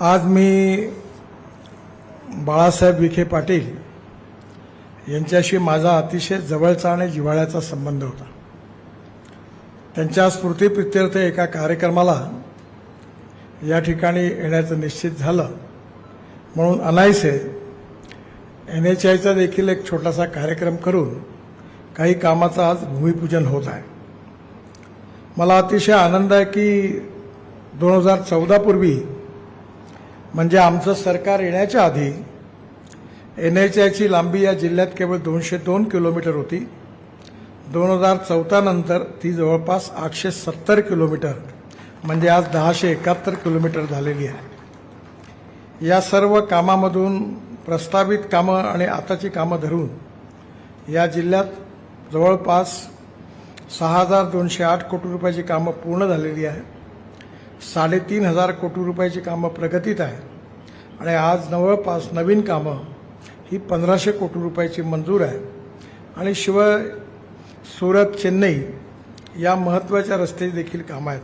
आज मी बाळासाहेब विखे पाटील यांच्याशी माझा अतिशय जवळचा आणि जिव्हाळ्याचा संबंध होता. त्यांच्या स्मृतीप्रित्यर्थ एका कार्यक्रमाला या ठिकाणी येण्याचं निश्चित झालं. म्हणून अनायसे एन एच आयचा देखील एक छोटासा कार्यक्रम करून काही कामाचं आज भूमिपूजन होत आहे. मला अतिशय आनंद आहे की दोन हजार चौदापूर्वी म्हणजे आमचं सरकार येण्याच्या आधी एन एच आयची लांबी या जिल्ह्यात केवळ दोनशे दोन किलोमीटर होती. दोन हजार चौदा नंतर ती जवळपास आठशे सत्तर किलोमीटर म्हणजे आज दहाशे एकाहत्तर किलोमीटर झालेली आहे. या सर्व कामामधून प्रस्तावित कामं आणि आताची कामं धरून या जिल्ह्यात जवळपास सहा हजार दोनशे आठ कोटी रुपयाची कामं पूर्ण झालेली आहे साडेतीन हजार कोटी रुपयाची कामं प्रगतीत आहे आणि आज जवळपास नवीन कामं ही पंधराशे कोटी रुपयाची मंजूर आहे आणि शिवाय सुरत चेन्नई या महत्त्वाच्या रस्त्याची देखील कामं आहेत.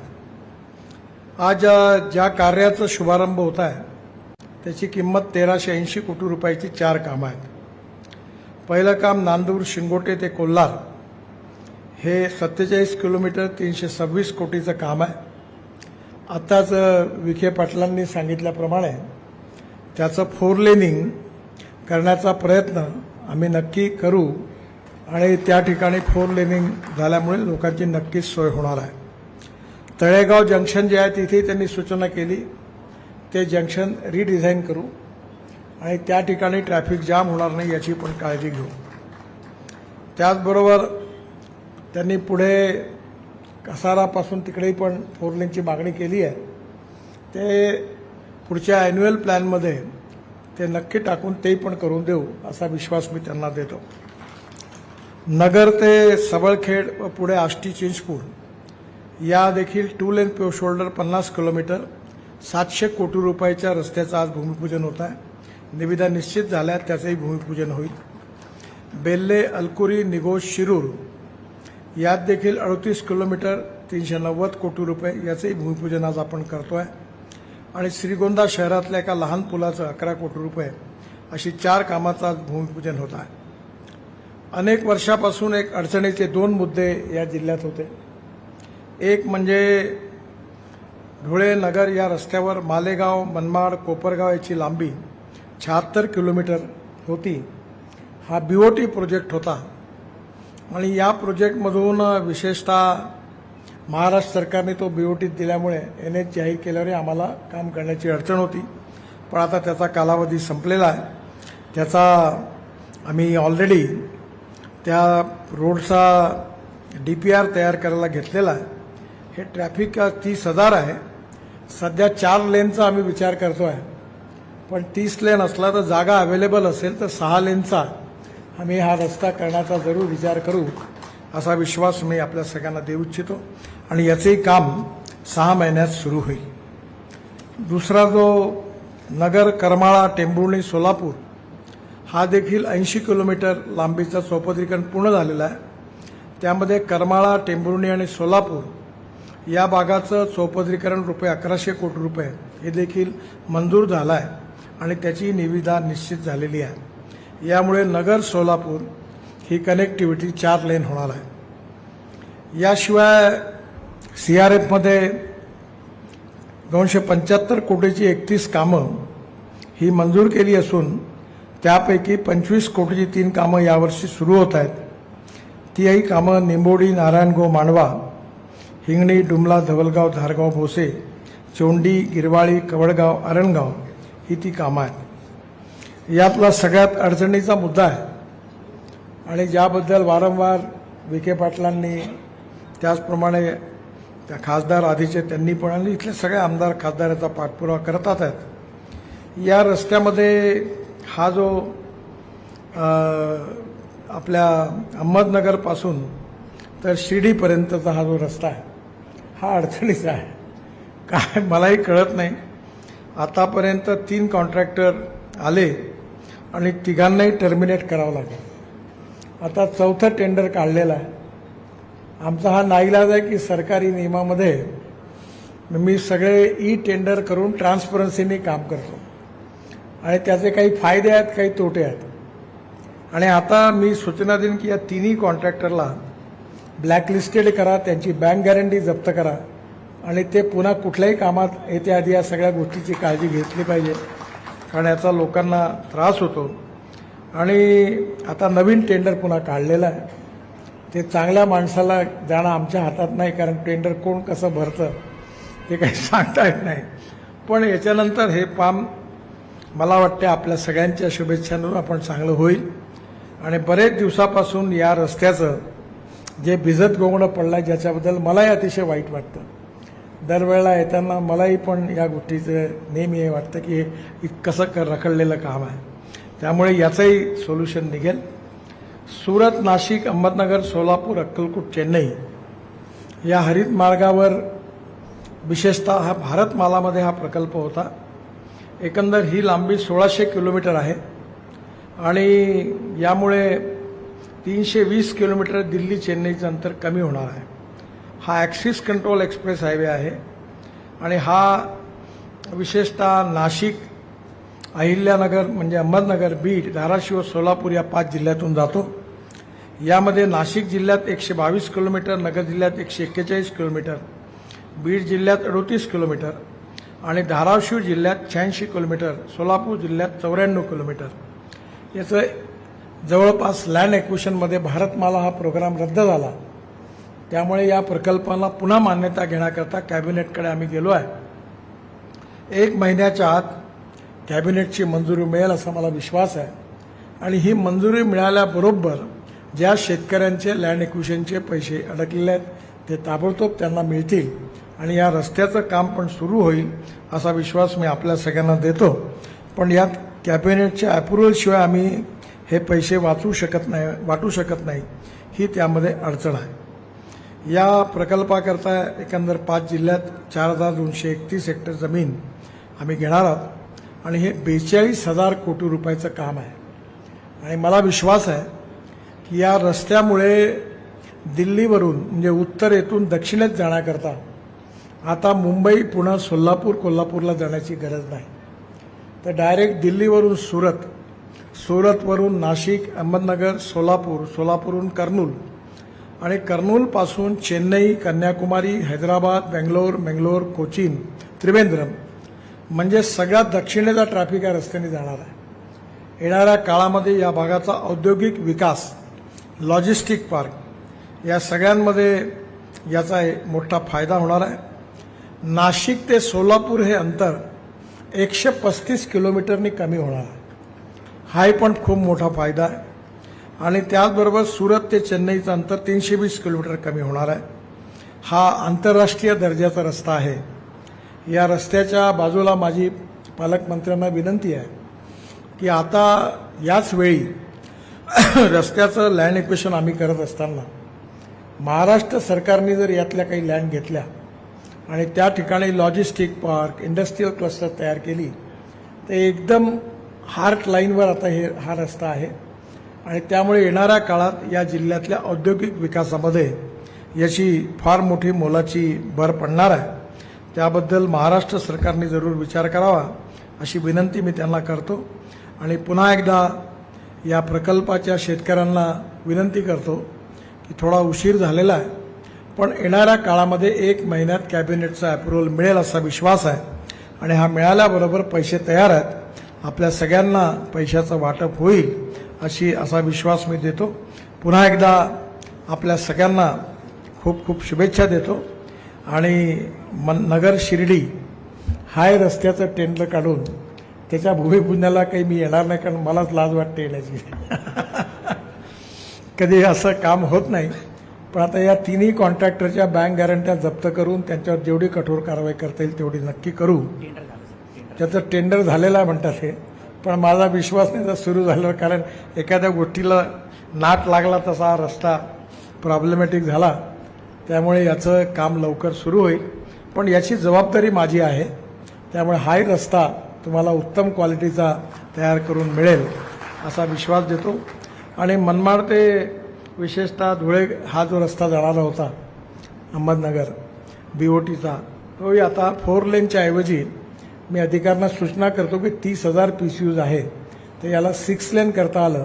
आज ज्या कार्याचा शुभारंभ होत आहे त्याची किंमत तेराशे ऐंशी कोटी रुपयाची चार कामं आहेत. पहिलं काम नांदूर शिंगोटे ते कोल्हार. हे सत्तेचाळीस किलोमीटर तीनशे सव्वीस कोटीचं काम आहे. आत्ताच विखे पाटलांनी सांगितल्याप्रमाणे त्याचं फोर लेनिंग करण्याचा प्रयत्न आम्ही नक्की करू आणि त्या ठिकाणी फोर लेनिंग झाल्यामुळे लोकांची नक्कीच सोय होणार आहे. तळेगाव जंक्शन जे आहे तिथे त्यांनी सूचना केली. ते जंक्शन रिडिझाईन करू आणि त्या ठिकाणी ट्रॅफिक जाम होणार नाही याची पण काळजी घेऊ. त्याचबरोबर त्यांनी पुढे कसारापासून तिकडेही पण फोर लेनची मागणी केली आहे. ते पुढच्या ॲन्युअल प्लॅनमध्ये ते नक्की टाकून तेही पण करून देऊ असा विश्वास मी त्यांना देतो. नगर ते सबळखेड व पुढे आष्टी चिंचपूर या देखील टू लेन पे शोल्डर पन्नास किलोमीटर सातशे कोटी रुपयाच्या रस्त्याचं आज भूमिपूजन होत आहे. निविदा निश्चित झाल्या त्याचंही भूमिपूजन होईल. बेल्ले अलकुरी निगोज शिरूर यात देखील अडतीस किलोमीटर तीनशे नव्वद कोटी रुपये याचंही भूमिपूजन आज आपण करतोय. आणि श्रीगोंदा शहरातल्या एका लहान पुलाचं अकरा कोटी रुपये अशी चार कामाचं आज भूमिपूजन होत आहे. अनेक वर्षापासून एक अडचणीचे दोन मुद्दे या जिल्ह्यात होते. एक म्हणजे धुळे नगर या रस्त्यावर मालेगाव मनमाड कोपरगाव याची लांबी शहात्तर किलोमीटर होती. हा बी ओ टी प्रोजेक्ट होता. आणि या प्रोजेक्टमधून विशेषतः महाराष्ट्र सरकारने तो बी ओ टीत दिल्यामुळे एन एच जाहीर केल्यावर आम्हाला काम करण्याची अडचण होती. पण आता त्याचा कालावधी संपलेला आहे. त्याचा आम्ही ऑलरेडी त्या रोडचा डी पी आर तयार करायला घेतलेला आहे. हे ट्रॅफिक तीस हजार आहे. सध्या चार लेनचा आम्ही विचार करतो आहे पण तीस लेन असला तर जागा अवेलेबल असेल तर सहा लेनचा आम्ही हा रस्ता करण्याचा जरूर विचार करू असा विश्वास मी आपल्या सगळ्यांना देऊ इच्छितो. आणि याचंही काम सहा महिन्यात सुरू होईल. दुसरा जो नगर करमाळा टेंभुर्णी सोलापूर हा देखील ऐंशी किलोमीटर लांबीचा चौपदरीकरण पूर्ण झालेला आहे. त्यामध्ये करमाळा टेंभुर्णी आणि सोलापूर या भागाचं चौपदरीकरण रुपये अकराशे कोटी रुपये हे देखील मंजूर झालं आहे. आणि त्याची निविदा निश्चित झालेली आहे. यामुळे नगर सोलापूर ही कनेक्टिव्हिटी चार लेन होणार आहे. याशिवाय सी आर एफमध्ये दोनशे पंच्याहत्तर कोटीची एकतीस कामं ही मंजूर केली असून त्यापैकी पंचवीस कोटीची तीन कामं यावर्षी सुरू होत आहेत. तीही कामं निंबोडी नारायणगाव मांडवा हिंगणी डुमला धवलगाव धारगाव भोसे चोंडी गिरवाळी कवडगाव अरणगाव ही ती कामं आहेत. यातला सगळ्यात अडचणीचा मुद्दा आहे. आणि ज्याबद्दल वारंवार विखे पाटलांनी त्याचप्रमाणे त्या खासदार आधीचे त्यांनी पण आणि इथले सगळे आमदार खासदार याचा पाठपुरावा करतात आहेत. या रस्त्यामध्ये हा जो आपल्या अहमदनगरपासून तर शिर्डीपर्यंतचा हा जो रस्ता आहे हा अडचणीचा आहे. काय मलाही कळत नाही. आतापर्यंत तीन कॉन्ट्रॅक्टर आले. आणि तिघांनाही टर्मिनेट करावं लागेल. आता चौथं टेंडर काढलेला आहे. आमचा हा नाईलाज आहे की सरकारी नियमामध्ये मी सगळे ई टेंडर करून ट्रान्सपरन्सीने काम करतो. आणि त्याचे काही फायदे आहेत काही तोटे आहेत. आणि आता मी सूचना देईन की या तिन्ही कॉन्ट्रॅक्टरला ब्लॅकलिस्टेड करा त्यांची बँक गॅरंटी जप्त करा. आणि ते पुन्हा कुठल्याही कामात येत्या आधी या सगळ्या गोष्टीची काळजी घेतली पाहिजे. खाण्याचा लोकांना त्रास होतो. आणि आता नवीन टेंडर पुन्हा काढलेलं आहे. ते चांगल्या माणसाला जाणं आमच्या हातात नाही कारण टेंडर कोण कसं भरतं ते काही सांगता येत नाही. पण याच्यानंतर हे पाम मला वाटते आपल्या सगळ्यांच्या शुभेच्छांवर आपण चांगलं होईल. आणि बरेच दिवसापासून या रस्त्याचं जे भिजत गोंगडं पडलं आहे ज्याच्याबद्दल मलाही अतिशय वाईट वाटतं. दरवेळेला येताना मलाही पण या गोष्टीचं नेहमी हे वाटतं की हे कसं क रखडलेलं काम आहे. त्यामुळे याचंही सोल्युशन निघेल. सुरत नाशिक अहमदनगर सोलापूर अक्कलकोट चेन्नई या हरित मार्गावर विशेषतः हा भारतमालामध्ये हा प्रकल्प होता. एकंदर ही लांबी सोळाशे किलोमीटर आहे आणि यामुळे तीनशे वीस किलोमीटर दिल्ली चेन्नईचं अंतर कमी होणार आहे. हा ॲक्सिस कंट्रोल एक्सप्रेस हायवे आहे. आणि हा विशेषतः नाशिक अहिल्यानगर म्हणजे अहमदनगर बीड धाराशिव सोलापूर या पाच जिल्ह्यातून जातो. यामध्ये नाशिक जिल्ह्यात एकशे बावीस किलोमीटर नगर जिल्ह्यात एकशे एक्केचाळीस किलोमीटर बीड जिल्ह्यात अडोतीस किलोमीटर आणि धाराशिव जिल्ह्यात शहाऐंशी किलोमीटर सोलापूर जिल्ह्यात चौऱ्याण्णव किलोमीटर. याचं जवळपास लँड एक्विशनमध्ये भारतमाला हा प्रोग्राम रद्द झाला. त्यामुळे या प्रकल्पाला पुन्हा मान्यता घेण्याकरता कॅबिनेटकडे आम्ही गेलो आहे. एक महिन्याच्या आत कॅबिनेटची मंजुरी मिळेल असा मला विश्वास आहे. आणि ही मंजुरी मिळाल्याबरोबर ज्या शेतकऱ्यांचे लँड एक्विशनचे पैसे अडकलेले आहेत ते ताबडतोब त्यांना मिळतील आणि या रस्त्याचं काम पण सुरू होईल असा विश्वास मी आपल्या सगळ्यांना देतो. पण यात कॅबिनेटच्या अप्रुव्हलशिवाय आम्ही हे पैसे वाचू शकत नाही वाटू शकत नाही. ही त्यामध्ये अडचण आहे. या प्रकल्पाकरता एकंदर पाच जिल्ह्यात चार हजार दोनशे एकतीस हेक्टर जमीन आम्ही घेणार आहोत. आणि हे बेचाळीस हजार कोटी रुपयाचं काम आहे. आणि मला विश्वास आहे की या रस्त्यामुळे दिल्लीवरून म्हणजे उत्तरेतून दक्षिणेत जाण्याकरता आता मुंबई पुणे सोलापूर कोल्हापूरला जाण्याची गरज नाही. तर डायरेक्ट दिल्लीवरून सुरत सुरतवरून नाशिक अहमदनगर सोलापूर सोलापूरहून कर्नूल आणि कर्नूलपासून चेन्नई कन्याकुमारी हैदराबाद बेंगलोर मेंगलोर कोचीन त्रिवेंद्रम म्हणजे सगळ्यात दक्षिणेचा ट्रॅफिक या रस्त्याने जाणार आहे. येणाऱ्या काळामध्ये या भागाचा औद्योगिक विकास लॉजिस्टिक पार्क या सगळ्यांमध्ये याचा मोठा फायदा होणार आहे. नाशिक ते सोलापूर हे अंतर एकशे पस्तीस किलोमीटरनी कमी होणार आहे. हाही पण खूप मोठा फायदा आहे. आणि त्याचबरोबर सुरत ते चेन्नईचं अंतर तीनशे वीस किलोमीटर कमी होणार आहे. हा आंतरराष्ट्रीय दर्जाचा रस्ता आहे. या रस्त्याच्या बाजूला माझी पालकमंत्र्यांना विनंती आहे की आता याच वेळी रस्त्याचं लँड इक्वेशन आम्ही करत असताना महाराष्ट्र सरकारने जर यातल्या काही लँड घेतल्या आणि त्या ठिकाणी लॉजिस्टिक पार्क इंडस्ट्रीयल क्लस्टर तयार केली तर एकदम हार्ट लाईनवर आता हे हा रस्ता आहे. आणि त्यामुळे येणाऱ्या काळात या जिल्ह्यातल्या औद्योगिक विकासामध्ये याची फार मोठी मोलाची भर पडणार आहे. त्याबद्दल महाराष्ट्र सरकारने जरूर विचार करावा अशी विनंती मी त्यांना करतो. आणि पुन्हा एकदा या प्रकल्पाच्या शेतकऱ्यांना विनंती करतो की थोडा उशीर झालेला आहे पण येणाऱ्या काळामध्ये एक महिन्यात कॅबिनेटचा अप्रुव्हल मिळेल असा विश्वास आहे. आणि हा मिळाल्याबरोबर पैसे तयार आहेत. आपल्या सगळ्यांना पैशाचं वाटप होईल. अशी असा विश्वास मी देतो. पुन्हा एकदा आपल्या सगळ्यांना खूप खूप शुभेच्छा देतो. आणि मन नगर शिर्डी हाय रस्त्याचं टेंडर काढून त्याच्या भूमिपूजनाला काही मी येणार नाही कारण मलाच लाज वाटते येण्याची. कधी असं काम होत नाही. पण आता या तिन्ही कॉन्ट्रॅक्टरच्या बँक गॅरंट्या जप्त करून त्यांच्यावर जेवढी कठोर कारवाई करता येईल तेवढी नक्की करू. त्याचं टेंडर झालेलं आहे म्हणतात हे. पण माझा विश्वास नाही तर सुरू झालं कारण एखाद्या गोष्टीला नाट लागला तसा हा रस्ता प्रॉब्लेमॅटिक झाला. त्यामुळे याचं काम लवकर सुरू होईल. पण याची जबाबदारी माझी आहे. त्यामुळे हाही रस्ता तुम्हाला उत्तम क्वालिटीचा तयार करून मिळेल असा विश्वास देतो. आणि मनमाड ते विशेषतः धुळे हा जो रस्ता जाणारा होता अहमदनगर बी ओ टीचा तोही आता फोर लेनच्या ऐवजी मी अधिकाऱ्यांना सूचना करतो की तीस हजार पी सी यूज आहे तर याला सिक्स लेन करता आलं.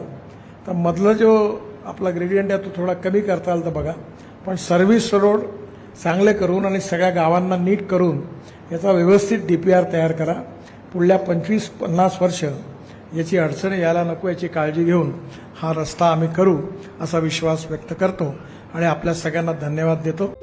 तर मधलं जो आपला ग्रेडियंट आहे तो थोडा कमी करता आला तर बघा. पण सर्व्हिस रोड चांगले करून आणि सगळ्या गावांना नीट करून याचा व्यवस्थित डी पी आर तयार करा. पुढल्या पंचवीस पन्नास वर्ष याची अडचण यायला नको याची काळजी घेऊन हा रस्ता आम्ही करू असा विश्वास व्यक्त करतो. आणि आपल्या सगळ्यांना धन्यवाद देतो.